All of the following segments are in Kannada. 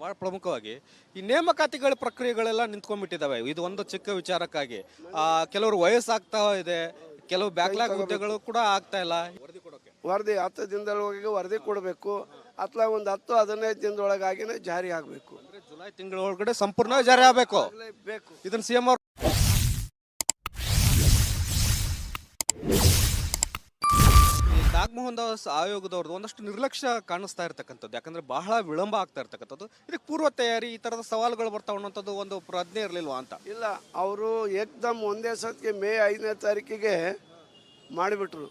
ಬಹಳ ಪ್ರಮುಖವಾಗಿ ಈ ನೇಮಕಾತಿಗಳ ಪ್ರಕ್ರಿಯೆಗಳೆಲ್ಲ ನಿಂತ್ಕೊಂಡ್ಬಿಟ್ಟಿದ್ದಾವೆ ಇದು ಒಂದು ಚಿಕ್ಕ ವಿಚಾರಕ್ಕಾಗಿ. ಆ, ಕೆಲವರು ವಯಸ್ಸಾಗ್ತಾ ಇದೆ ಕೆಲವು ಬ್ಯಾಕ್ಲಾಗ್ ಹುದ್ದೆಗಳು ಕೂಡ ಆಗ್ತಾ ಇಲ್ಲ. ವರದಿ ಹತ್ತು ದಿನದೊಳಗೆ ವರದಿ ಕೊಡಬೇಕು. ಅಥವಾ ಒಂದು ಹತ್ತು ಹದಿನೈದು ದಿನದೊಳಗಾಗಿನೇ ಜಾರಿ ಆಗಬೇಕು. ಜುಲೈ ತಿಂಗಳೊಳಗಡೆ ಸಂಪೂರ್ಣ ಜಾರಿ ಆಗಬೇಕು. ಇದನ್ನು ಇದನ್ನ ಸಿಎಂ ಅವರು ಈ ನಾಗಮೋಹನ್ ದಾಸ್ ಆಯೋಗದವ್ರದ್ದು ಒಂದಷ್ಟು ನಿರ್ಲಕ್ಷ್ಯ ಕಾಣಿಸ್ತಾ ಇರ್ತಕ್ಕಂಥದ್ದು. ಯಾಕಂದ್ರೆ ಬಹಳ ವಿಳಂಬ ಆಗ್ತಾ ಇರ್ತಕ್ಕಂಥದ್ದು. ಇದಕ್ಕೆ ಪೂರ್ವ ತಯಾರಿ ಈ ತರದ ಸವಾಲುಗಳು ಬರ್ತಾವ ಅನ್ನೋಂಥದ್ದು ಒಂದು ಪ್ರಜ್ಞೆ ಇರಲಿಲ್ವಾ ಅಂತ? ಇಲ್ಲ, ಅವರು ಏಕ್ದಮ್ ಒಂದೇ ಸತ್ಗೆ ಮೇ ಐದನೇ ತಾರೀಕಿಗೆ ಮಾಡಿಬಿಟ್ರು.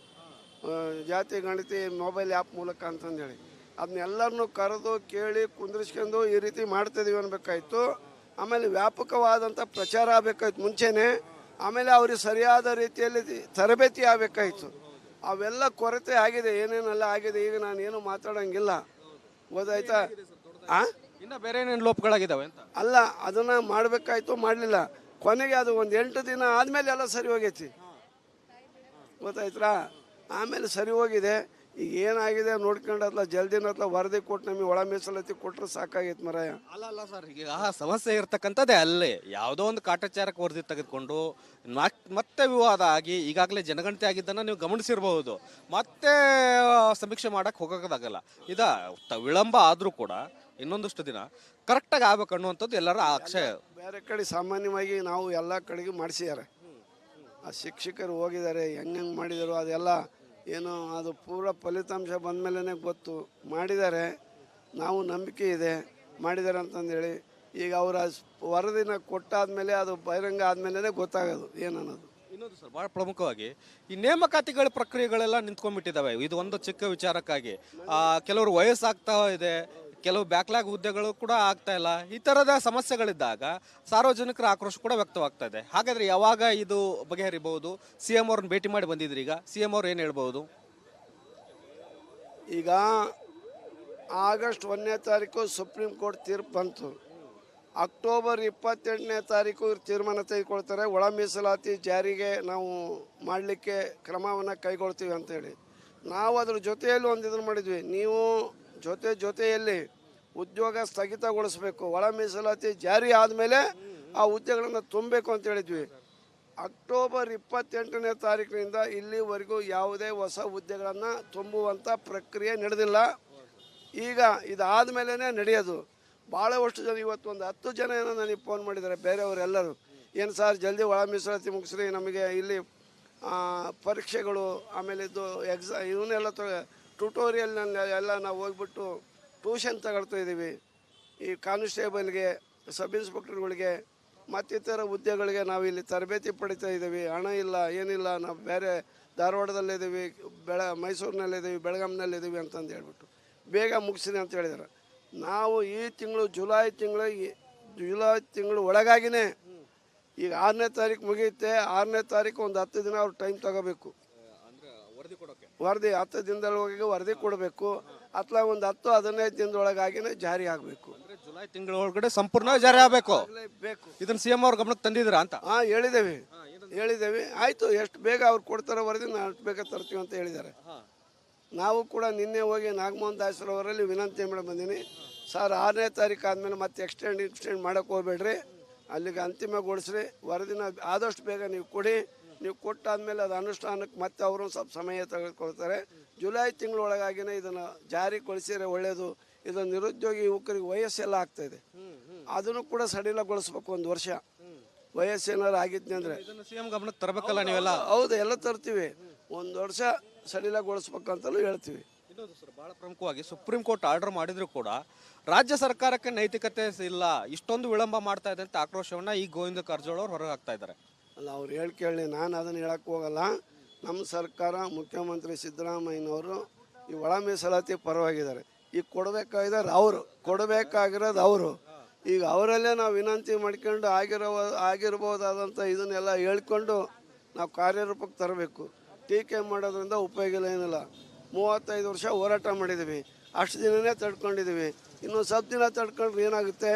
ಜಾತಿ, ಗಣಿತಿ, ಮೊಬೈಲ್ ಆ್ಯಪ್ ಮೂಲಕ ಅಂತಂದೇಳಿ. ಅದನ್ನೆಲ್ಲರನ್ನು ಕರೆದು ಕೇಳಿ ಕುಂದಿರಿಸ್ಕೊಂಡು ಈ ರೀತಿ ಮಾಡ್ತಿದ್ದೀವಿ ಅನ್ಬೇಕಾಯ್ತು. ಆಮೇಲೆ ವ್ಯಾಪಕವಾದಂಥ ಪ್ರಚಾರ ಆಗಬೇಕಾಯ್ತು ಮುಂಚೆನೇ. ಆಮೇಲೆ ಅವ್ರಿಗೆ ಸರಿಯಾದ ರೀತಿಯಲ್ಲಿ ತರಬೇತಿ ಆಗಬೇಕಾಯ್ತು. ಅವೆಲ್ಲ ಕೊರತೆ ಆಗಿದೆ ಏನೇನೆಲ್ಲ ಆಗಿದೆ ಈಗ ನಾನು ಏನು ಮಾತಾಡೋಂಗಿಲ್ಲ. ಗೊತ್ತಾಯ್ತಾ? ಆ? ಇನ್ನ ಬೇರೆ ಏನೇನು ಲೋಪಗಳಾಗಿದ್ದಾವೆ ಅಂತ? ಅಲ್ಲ ಅದನ್ನ ಮಾಡಬೇಕಾಯ್ತು ಮಾಡಲಿಲ್ಲ. ಕೊನೆಗೆ ಅದು ಒಂದು ಎಂಟು ದಿನ ಆದಮೇಲೆ ಎಲ್ಲ ಸರಿ ಹೋಗೈತಿ. ಗೊತ್ತಾಯ್ತಾ ಆಮೇಲೆ ಸರಿ ಹೋಗಿದೆ. ಈಗ ಏನಾಗಿದೆ ನೋಡ್ಕೊಂಡು ಅತ್ಲ ಜಲ್ದಿನ ಅತ್ಲ ವರದಿ ಕೊಟ್ಟು ನಮಗೆ ಒಳ ಮೀಸಲಾತಿ ಕೊಟ್ಟರೆ ಸಾಕಾಗೈತೆ ಮರಾಯ. ಅಲ್ಲ ಅಲ್ಲ ಸರ್ ಈಗ ಆ ಸಮಸ್ಯೆ ಇರ್ತಕ್ಕಂಥದ್ದೇ ಅಲ್ಲೇ. ಯಾವುದೋ ಒಂದು ಕಾಟಾಚಾರಕ್ಕೆ ವರದಿ ತೆಗೆದುಕೊಂಡು ಮತ್- ಮತ್ತೆ ವಿವಾದ ಆಗಿ ಈಗಾಗಲೇ ಜನಗಣತಿ ಆಗಿದ್ದನ್ನು ನೀವು ಗಮನಿಸಿರಬಹುದು. ಮತ್ತೆ ಆ, ಸಮೀಕ್ಷೆ ಮಾಡಕ್ಕೆ ಹೋಗೋದಾಗಲ್ಲ ಇದ ತ- ವಿಳಂಬ ಆದರೂ ಕೂಡ ಇನ್ನೊಂದಷ್ಟು ದಿನ ಕರೆಕ್ಟಾಗಿ ಆಗ್ಬೇಕು ಅನ್ನುವಂಥದ್ದು ಎಲ್ಲರ ಆಕ್ಷಯ ಬೇರೆ ಕಡೆ ಸಾಮಾನ್ಯವಾಗಿ ನಾವು ಎಲ್ಲ ಕಡೆಗೂ ಮಾಡಿಸಿದ್ದಾರೆ. ಆ ಶಿಕ್ಷಕರು ಹೋಗಿದ್ದಾರೆ ಹೆಂಗೆ ಮಾಡಿದರು ಅದೆಲ್ಲ ಏನು ಅದು ಪೂರ ಫಲಿತಾಂಶ ಬಂದ ಮೇಲೇ ಗೊತ್ತು. ಮಾಡಿದ್ದಾರೆ. ನಾವು ನಂಬಿಕೆ ಇದೆ. ಮಾಡಿದ್ದಾರೆ ಅಂತಂದೇಳಿ ಈಗ ಅವರ ವರದಿನ ಕೊಟ್ಟಾದ್ಮೇಲೆ ಅದು ಬಹಿರಂಗ ಆದಮೇಲೆ ಗೊತ್ತಾಗೋದು. ಏನನ್ನೋದು. ಇನ್ನೊಂದು ಸರ್, ಬಹಳ ಪ್ರಮುಖವಾಗಿ ಈ ನೇಮಕಾತಿಗಳ ಪ್ರಕ್ರಿಯೆಗಳೆಲ್ಲ ನಿಂತ್ಕೊಂಡ್ಬಿಟ್ಟಿದ್ದಾವೆ. ಇದು ಒಂದು ಚಿಕ್ಕ ವಿಚಾರಕ್ಕಾಗಿ. ಕೆಲವರು ವಯಸ್ಸಾಗ್ತಾ ಇದೆ. ಕೆಲವು ಬ್ಯಾಕ್ಲಾಗ್ ಹುದ್ದೆಗಳು ಕೂಡ ಆಗ್ತಾ ಇಲ್ಲ. ಈ ತರದ ಸಮಸ್ಯೆಗಳಿದ್ದಾಗ ಸಾರ್ವಜನಿಕರ ಆಕ್ರೋಶ ಕೂಡ ವ್ಯಕ್ತವಾಗ್ತಾ ಇದೆ ಹಾಗಾದ್ರೆ ಯಾವಾಗ ಇದು ಬಗೆಹರಿಬಹುದು? ಸಿ ಎಂ ಅವ್ರನ್ನ ಭೇಟಿ ಮಾಡಿ ಬಂದಿದ್ರಿ ಈಗ. ಸಿ ಎಂ ಅವ್ರು ಏನು ಹೇಳ್ಬಹುದು? ಈಗ ಆಗಸ್ಟ್ ಒಂದನೇ ತಾರೀಕು ಸುಪ್ರೀಂ ಕೋರ್ಟ್ ತೀರ್ಪು ಬಂತು. ಅಕ್ಟೋಬರ್ ಇಪ್ಪತ್ತೆಂಟನೇ ತಾರೀಕು ತೀರ್ಮಾನ ತೆಗೆದುಕೊಳ್ತಾರೆ. ಒಳ ಮೀಸಲಾತಿ ಜಾರಿಗೆ ನಾವು ಮಾಡಲಿಕ್ಕೆ ಕ್ರಮವನ್ನು ಕೈಗೊಳ್ತೀವಿ ಅಂತೇಳಿ. ನಾವು ಅದ್ರ ಜೊತೆಯಲ್ಲಿ ಒಂದು ಇದನ್ನು ಮಾಡಿದ್ವಿ. ನೀವು ಜೊತೆ ಜೊತೆಯಲ್ಲಿ ಉದ್ಯೋಗ ಸ್ಥಗಿತಗೊಳಿಸಬೇಕು, ಒಳ ಮೀಸಲಾತಿ ಜಾರಿ ಆದಮೇಲೆ ಆ ಹುದ್ದೆಗಳನ್ನು ತುಂಬಬೇಕು ಅಂತ ಹೇಳಿದ್ವಿ. ಅಕ್ಟೋಬರ್ ಇಪ್ಪತ್ತೆಂಟನೇ ತಾರೀಕಿನಿಂದ ಇಲ್ಲಿವರೆಗೂ ಯಾವುದೇ ಹೊಸ ಹುದ್ದೆಗಳನ್ನು ತುಂಬುವಂಥ ಪ್ರಕ್ರಿಯೆ ನಡೆದಿಲ್ಲ. ಈಗ ಇದಾದ ಮೇಲೇ ನಡೆಯೋದು. ಭಾಳಷ್ಟು ಜನ ಇವತ್ತು ಒಂದು ಹತ್ತು ಜನ ಏನೋ ನನಗೆ ಫೋನ್ ಮಾಡಿದ್ದಾರೆ, ಬೇರೆಯವರೆಲ್ಲರೂ. ಏನು ಸರ್, ಜಲ್ದಿ ಒಳ ಮೀಸಲಾತಿ ಮುಗಿಸ್ರಿ, ನಮಗೆ ಇಲ್ಲಿ ಪರೀಕ್ಷೆಗಳು ಆಮೇಲೆ ಇದು ಎಕ್ಸಾ ಇವನ್ನೆಲ್ಲ ತೊ ಟ್ಯುಟೋರಿಯಲ್ನಲ್ಲಿ ಎಲ್ಲ ನಾವು ಹೋಗ್ಬಿಟ್ಟು ಟ್ಯೂಷನ್ ತಗೊಳ್ತಾ ಇದ್ದೀವಿ. ಈ ಕಾನ್ಸ್ಟೇಬಲ್ಗೆ ಸಬ್ ಇನ್ಸ್ಪೆಕ್ಟರ್ಗಳಿಗೆ ಮತ್ತಿತರ ಹುದ್ದೆಗಳಿಗೆ ನಾವು ಇಲ್ಲಿ ತರಬೇತಿ ಪಡಿತಾ ಇದ್ದೀವಿ. ಹಣ ಇಲ್ಲ, ಏನಿಲ್ಲ, ನಾವು ಬೇರೆ ಧಾರವಾಡದಲ್ಲಿದ್ದೀವಿ ಬೆಳ ಮೈಸೂರಿನಲ್ಲಿದ್ದೀವಿ ಬೆಳಗಾಂನಲ್ಲಿದ್ದೀವಿ ಅಂತಂದು ಹೇಳ್ಬಿಟ್ಟು ಬೇಗ ಮುಗಿಸಿದೆ ಅಂತ ಹೇಳಿದ್ದಾರೆ ನಾವು ಈ ತಿಂಗಳು ಜುಲೈ ತಿಂಗಳು ಜುಲೈ ತಿಂಗಳು ಒಳಗಾಗಿನೇ ಈಗ ಆರನೇ ತಾರೀಕು ಮುಗಿಯುತ್ತೆ. ಆರನೇ ತಾರೀಕು ಒಂದು ಹತ್ತು ದಿನ ಅವ್ರು ಟೈಮ್ ತಗೋಬೇಕು. ವರದಿ ಹತ್ತು ದಿನದೊಳಗೆ ವರದಿ ಕೊಡಬೇಕು. ಅಥವಾ ಒಂದು ಹತ್ತು ಹದಿನೈದು ದಿನದೊಳಗಾಗಿನೇ ಜಾರಿ ಆಗಬೇಕು. ಜುಲೈ ತಿಂಗಳ ಒಳಗಡೆ ಸಂಪೂರ್ಣ ಜಾರಿ ಆಗಬೇಕು. ಇದನ್ನು ಇದನ್ನ ಸಿ ಎಂ ಅವ್ರ ಗಮನಕ್ಕೆ ತಂದಿದ್ದೀರಾ ಅಂತ? ಹಾಂ ಹೇಳಿದ್ದೇವೆ. ಹೇಳಿದ್ದೇವೆ. ಆಯಿತು ಎಷ್ಟು ಬೇಗ ಅವ್ರು ಕೊಡ್ತಾರೋ ವರದಿ ನಾವು ಅಷ್ಟು ಬೇಗ ತರ್ತೀವಿ ಅಂತ ಹೇಳಿದ್ದಾರೆ. ನಾವು ಕೂಡ ನಿನ್ನೆ ಹೋಗಿ ನಾಗಮೋಹನ್ ದಾಸರವರಲ್ಲಿ ವಿನಂತಿ ಮೇಡಮ್ ಬಂದೀನಿ. ಸರ್ ಆರನೇ ತಾರೀಕು ಆದಮೇಲೆ ಮತ್ತೆ ಎಕ್ಸ್ಟೆಂಡ್ ಎಕ್ಸ್ಟೆಂಡ್ ಮಾಡೋಕ್ಕೆ ಹೋಗ್ಬೇಡ್ರಿ. ಅಲ್ಲಿಗೆ ಅಂತಿಮಗೊಳಿಸ್ರಿ. ವರದಿನ ಆದಷ್ಟು ಬೇಗ ನೀವು ಕೊಡಿ. ನೀವು ಕೊಟ್ಟಾದ್ಮೇಲೆ ಅದು ಅನುಷ್ಠಾನಕ್ಕೆ ಮತ್ತೆ ಅವರು ಸ್ವಲ್ಪ ಸಮಯ ತೆಗೆದುಕೊಳ್ತಾರೆ. ಜುಲೈ ತಿಂಗಳೊಳಗಾಗಿನೇ ಇದನ್ನು ಜಾರಿಗೊಳಿಸಿದರೆ ಒಳ್ಳೆಯದು ಇದು ನಿರುದ್ಯೋಗಿ ಯುವಕರಿಗೆ ವಯಸ್ಸೆಲ್ಲ ಆಗ್ತಾ ಇದೆ. ಅದನ್ನು ಕೂಡ ಸಡಿಲಗೊಳಿಸ್ಬೇಕು ಒಂದು ವರ್ಷ. ವಯಸ್ಸೇನಾರು ಆಗಿದ್ನಿ ಅಂದರೆ. ಗಮನಕ್ಕೆ ತರಬೇಕಲ್ಲ ನೀವೆಲ್ಲ? ಹೌದು ಎಲ್ಲ ತರ್ತೀವಿ. ಒಂದು ವರ್ಷ ಸಡಿಲಗೊಳಿಸ್ಬೇಕಂತಲೂ ಹೇಳ್ತೀವಿ. ಸರ್ ಬಹಳ ಪ್ರಮುಖವಾಗಿ ಸುಪ್ರೀಂ ಕೋರ್ಟ್ ಆರ್ಡರ್ ಮಾಡಿದ್ರು ಕೂಡ ರಾಜ್ಯ ಸರ್ಕಾರಕ್ಕೆ ನೈತಿಕತೆ ಇಲ್ಲ ಇಷ್ಟೊಂದು ವಿಳಂಬ ಮಾಡ್ತಾ ಇದೆ ಅಂತ ಆಕ್ರೋಶವನ್ನ ಈ ಗೋವಿಂದ ಕಾರಜೋಳ ಅವರು ಹೊರಗೆ ಹಾಕ್ತಾ ಇದ್ದಾರೆ. ಅಲ್ಲ, ಅವ್ರು ಹೇಳಿ ಕೇಳಿ, ನಾನು ಅದನ್ನು ಹೇಳಕ್ಕೆ ಹೋಗಲ್ಲ. ನಮ್ಮ ಸರ್ಕಾರ ಮುಖ್ಯಮಂತ್ರಿ ಸಿದ್ದರಾಮಯ್ಯನವರು ಈ ಒಳ ಮೀಸಲಾತಿ ಪರವಾಗಿದ್ದಾರೆ. ಈಗ ಕೊಡಬೇಕಾಗಿದ್ದಾರೆ ಅವರು, ಕೊಡಬೇಕಾಗಿರೋದು ಅವರು. ಈಗ ಅವರಲ್ಲೇ ನಾವು ವಿನಂತಿ ಮಾಡ್ಕೊಂಡು ಆಗಿರೋ ಆಗಿರ್ಬೋದಾದಂಥ ಇದನ್ನೆಲ್ಲ ಹೇಳ್ಕೊಂಡು ನಾವು ಕಾರ್ಯರೂಪಕ್ಕೆ ತರಬೇಕು. ಟೀಕೆ ಮಾಡೋದ್ರಿಂದ ಉಪಯೋಗ ಏನಿಲ್ಲ. ಮೂವತ್ತೈದು ವರ್ಷ ಹೋರಾಟ ಮಾಡಿದ್ದೀವಿ ಅಷ್ಟು ದಿನನೇ ತಡ್ಕೊಂಡಿದ್ದೀವಿ ಇನ್ನೊಂದು ಸ್ವಲ್ಪ ದಿನ ತಡ್ಕೊಂಡ್ರೆ ಏನಾಗುತ್ತೆ?